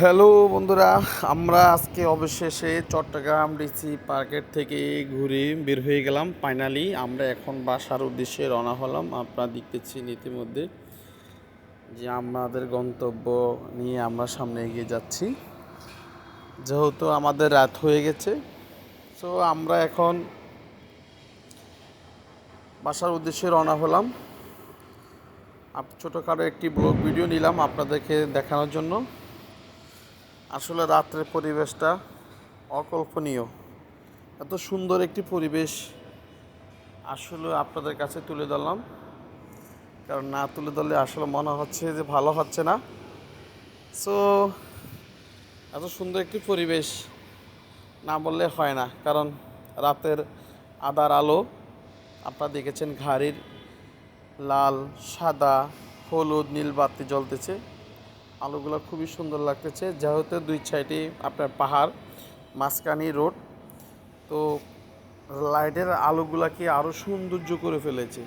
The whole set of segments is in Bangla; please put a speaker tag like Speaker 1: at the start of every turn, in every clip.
Speaker 1: হ্যালো বন্ধুরা, আমরা আজকে অবশেষে চট্টগ্রাম ডিসি পার্কের থেকে ঘুরে বের হয়ে গেলাম ফাইনালি আমরা এখন বাসার উদ্দেশ্যে রওনা হলাম। আপনারা দেখতেছেন ইতিমধ্যে যে আমাদের গন্তব্য নিয়ে আমরা সামনে এগিয়ে যাচ্ছি। যেহেতু আমাদের রাত হয়ে গেছে সো আমরা এখন বাসার উদ্দেশ্যে রওনা হলাম। ছোটোখাটো একটি ব্লগ ভিডিও নিলাম আপনাদেরকে দেখানোর জন্য। আসলে রাত্রের পরিবেশটা অকল্পনীয়। এত সুন্দর একটি পরিবেশ আসলে আপনাদের কাছে তুলে ধরলাম। কারণ না তুলে ধরলে আসলে মনে হচ্ছে যে ভালো হচ্ছে না। সো এত সুন্দর একটি পরিবেশ না বললে হয় না। কারণ রাতের আদার আলো আপনারা দেখেছেন ঘাড়ির লাল, সাদা, হলুদ, নীল বাতি জ্বলতেছে। আলোগুলো খুবই সুন্দর লাগতেছে। যেহেতু দুই সাইডে আপনার পাহাড় মাঝখানি রোড, তো লাইটের আলোগুলাকে আরও সৌন্দর্য করে ফেলেছে।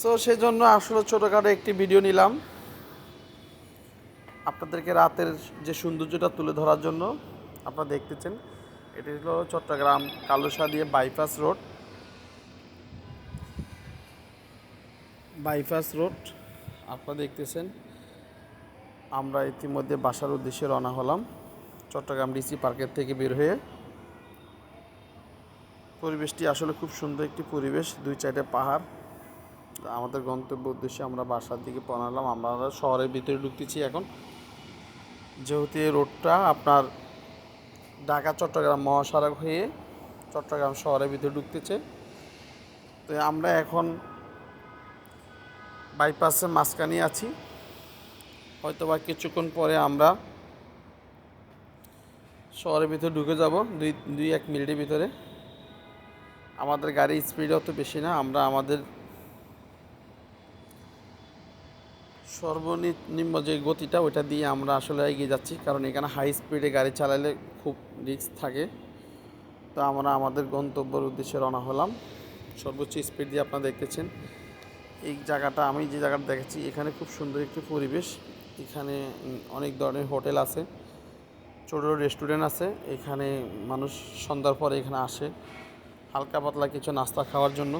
Speaker 1: সো সেজন্য আসলে ছোটোখাটো একটি ভিডিও নিলাম। আপনাদেরকে রাতের যে সৌন্দর্যটা তুলে ধরার জন্য আপনারা দেখতেছেন, এটি হলো চট্টগ্রাম কালোসা দিয়ে বাইপাস রোড বাইপাস রোড আপনারা দেখতেছেন। আমরা ইতিমধ্যে বাসার উদ্দেশ্যে রওনা হলাম। চট্টগ্রাম ডিসি পার্কের থেকে বের হয়ে পরিবেশটি আসলে খুব সুন্দর একটি পরিবেশ, দুই চারটে পাহাড়। আমাদের গন্তব্য উদ্দেশ্যে আমরা বাসার দিকে পৌঁছালাম। আমরা শহরের ভিতরে ঢুকতেছি এখন। যেহেতু এই রোডটা আপনার ঢাকা, চট্টগ্রাম মহাসড়ক হয়ে চট্টগ্রাম শহরের ভিতরে ঢুকতেছে। তো আমরা এখন বাইপাসের মাঝখানে আছি। হয়তো বা কিছুক্ষণ পরে আমরা শহরের ভিতরে ঢুকে যাব, দুই দুই, এক মিনিটের ভিতরে। আমাদের গাড়ির স্পিড অত বেশি না, আমরা আমাদের সর্বনিম্ন যে গতিটা, ওইটা দিয়ে আমরা আসলে এগিয়ে যাচ্ছি। কারণ এখানে হাই স্পিডে গাড়ি চালালে খুব রিস্ক থাকে। তো আমরা আমাদের গন্তব্যের উদ্দেশ্যে রওনা হলাম। সর্বোচ্চ স্পিড দিয়ে আপনারা দেখতেছেন। এই জায়গাটা, আমি যে জায়গাটা দেখেছি এখানে খুব সুন্দর একটি পরিবেশ। এখানে অনেক ধরনের হোটেল আছে, ছোটো রেস্টুরেন্ট আছে, এখানে মানুষ সন্ধ্যার পরে এখানে আসে, হালকা পাতলা কিছু নাস্তা খাওয়ার জন্য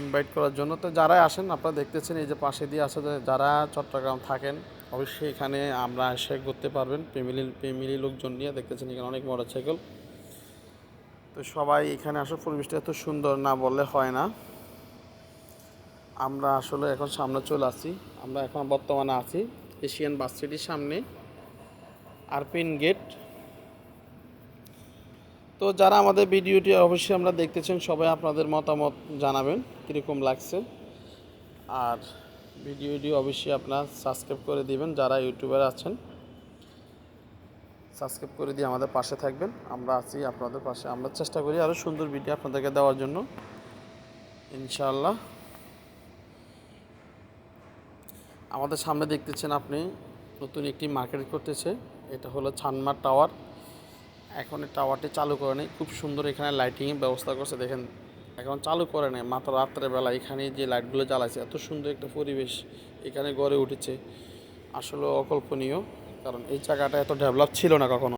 Speaker 1: ইনভাইট করার জন্য। তো যারাই আসেন, আপনারা দেখতেছেন এই যে পাশে দিয়ে আসে যারা চট্টগ্রাম থাকেন, অবশ্যই এখানে আমরা এসে করতে পারবেন। ফ্যামিলি ফ্যামিলি লোকজন নিয়ে দেখতেছেন এখানে অনেক মোটরসাইকেল। তো সবাই এখানে আসলে পরিবেশটা এত সুন্দর না বললে হয় না। আমরা আসলে এখন সামনে চলে আসি। আমরা এখন বর্তমানে আছি এশিয়ান বাস সিটির সামনে, আরপিন গেট। তো যারা আমাদের ভিডিওটি অবশ্যই আমরা দেখতেছেন, সবাই আপনাদের মতামত জানাবেন, কীরকম লাগছে। আর ভিডিওটি অবশ্যই আপনার সাবস্ক্রাইব করে দিবেন, যারা ইউটিউবার আছেন। সাবস্ক্রাইব করে দিয়ে আমাদের পাশে থাকবেন। আমরা আছি আপনাদের পাশে। আমরা চেষ্টা করি আরও সুন্দর ভিডিও আপনাদেরকে দেওয়ার জন্য। ইনশাআল্লাহ। আমাদের সামনে দেখতেছেন আপনি, নতুন একটি মার্কেট করতেছে। এটা হলো ছানমার টাওয়ার। এখন এই টাওয়ারটি চালু করে নেই। খুব সুন্দর এখানে লাইটিংয়ের ব্যবস্থা করছে, দেখেন। এখন চালু করে নেই, মাত্র রাত্রেবেলা এখানে যে লাইটগুলো জ্বালাইছে, এত সুন্দর একটা পরিবেশ এখানে গড়ে উঠেছে। আসলে অকল্পনীয়, কারণ এই জায়গাটা এত ডেভেলপ ছিল না কখনো।